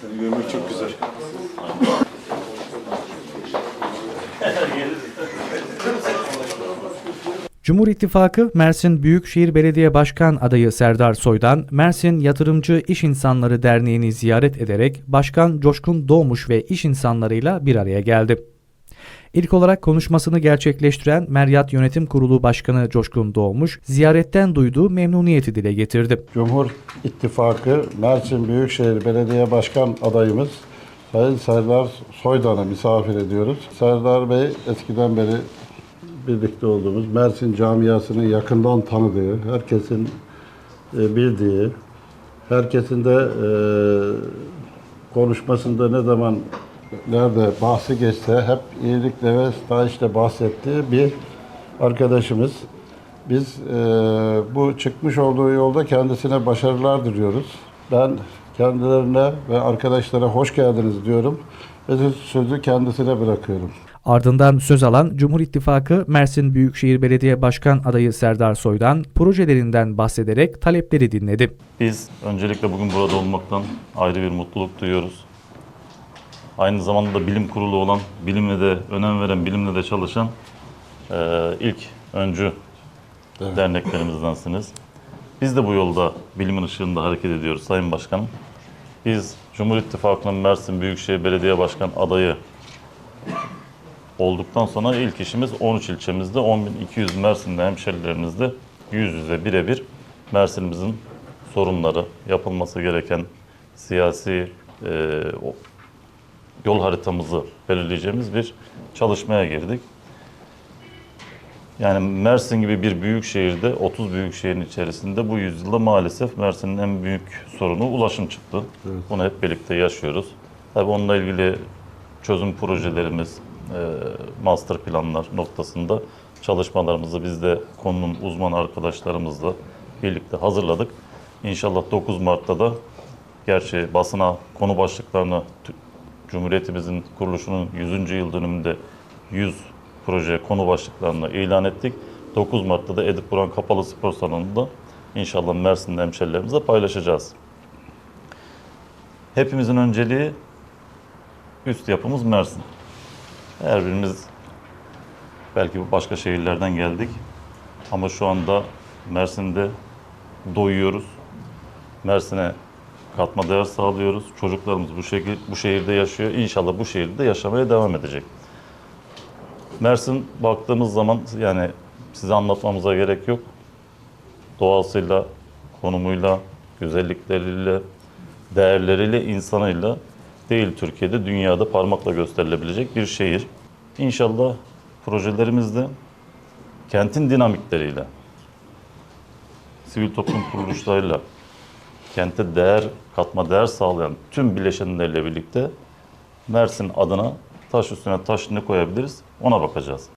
Seni görmek çok güzel. Cumhur İttifakı Mersin Büyükşehir Belediye Başkan adayı Serdar Soy'dan Mersin Yatırımcı İş İnsanları Derneği'ni ziyaret ederek Başkan Coşkun Doğmuş ve iş insanlarıyla bir araya geldi. İlk olarak konuşmasını gerçekleştiren Meryat Yönetim Kurulu Başkanı Coşkun Doğmuş, ziyaretten duyduğu memnuniyeti dile getirdi. Cumhur İttifakı Mersin Büyükşehir Belediye Başkan adayımız Sayın Serdar Soydan'ı misafir ediyoruz. Serdar Bey eskiden beri birlikte olduğumuz Mersin camiasının yakından tanıdığı, herkesin e, bildiği, herkesin de e, konuşmasında ne zaman nerede bahsi geçse hep iyilikle ve stajla bahsettiği bir arkadaşımız. Biz e, bu çıkmış olduğu yolda kendisine başarılar diliyoruz. Ben kendilerine ve arkadaşlara hoş geldiniz diyorum ve sözü kendisine bırakıyorum. Ardından söz alan Cumhur İttifakı Mersin Büyükşehir Belediye Başkan adayı Serdar Soy'dan projelerinden bahsederek talepleri dinledi. Biz öncelikle bugün burada olmaktan ayrı bir mutluluk duyuyoruz. Aynı zamanda da bilim kurulu olan, bilimle de önem veren, bilimle de çalışan eee, ilk öncü derneklerimizdensiniz. Biz de bu yolda bilimin ışığında hareket ediyoruz Sayın Başkanım. Biz Cumhur İttifakı'nın Mersin Büyükşehir Belediye Başkan adayı olduktan sonra ilk işimiz 13 ilçemizde 10.200 Mersin'de hemşerilerimizle yüz yüze birebir Mersin'imizin sorunları, yapılması gereken siyasi e, yol haritamızı belirleyeceğimiz bir çalışmaya girdik. Yani Mersin gibi bir büyük şehirde, 30 büyük şehrin içerisinde bu yüzyılda maalesef Mersin'in en büyük sorunu ulaşım çıktı. Bunu hep birlikte yaşıyoruz. Tabii onunla ilgili çözüm projelerimiz, e, master planlar noktasında çalışmalarımızı biz de konunun uzman arkadaşlarımızla birlikte hazırladık. İnşallah 9 Mart'ta da gerçi basına konu başlıklarını Cumhuriyetimizin kuruluşunun 100. yıl dönümünde 100 proje konu başlıklarını ilan ettik. 9 Mart'ta da Edip Buran Kapalı Spor Salonu'nda inşallah Mersin'de hemşerilerimizle paylaşacağız. Hepimizin önceliği üst yapımız Mersin. Her birimiz belki başka şehirlerden geldik ama şu anda Mersin'de doyuyoruz. Mersin'e katma değer sağlıyoruz. Çocuklarımız bu şekil bu şehirde yaşıyor. İnşallah bu şehirde yaşamaya devam edecek. Mersin baktığımız zaman yani size anlatmamıza gerek yok. Doğasıyla, konumuyla, güzellikleriyle, değerleriyle, insanıyla değil Türkiye'de, dünyada parmakla gösterilebilecek bir şehir. İnşallah projelerimizde kentin dinamikleriyle, sivil toplum kuruluşlarıyla, kente değer, katma değer sağlayan tüm bileşenlerle birlikte Mersin adına taş üstüne taş ne koyabiliriz ona bakacağız.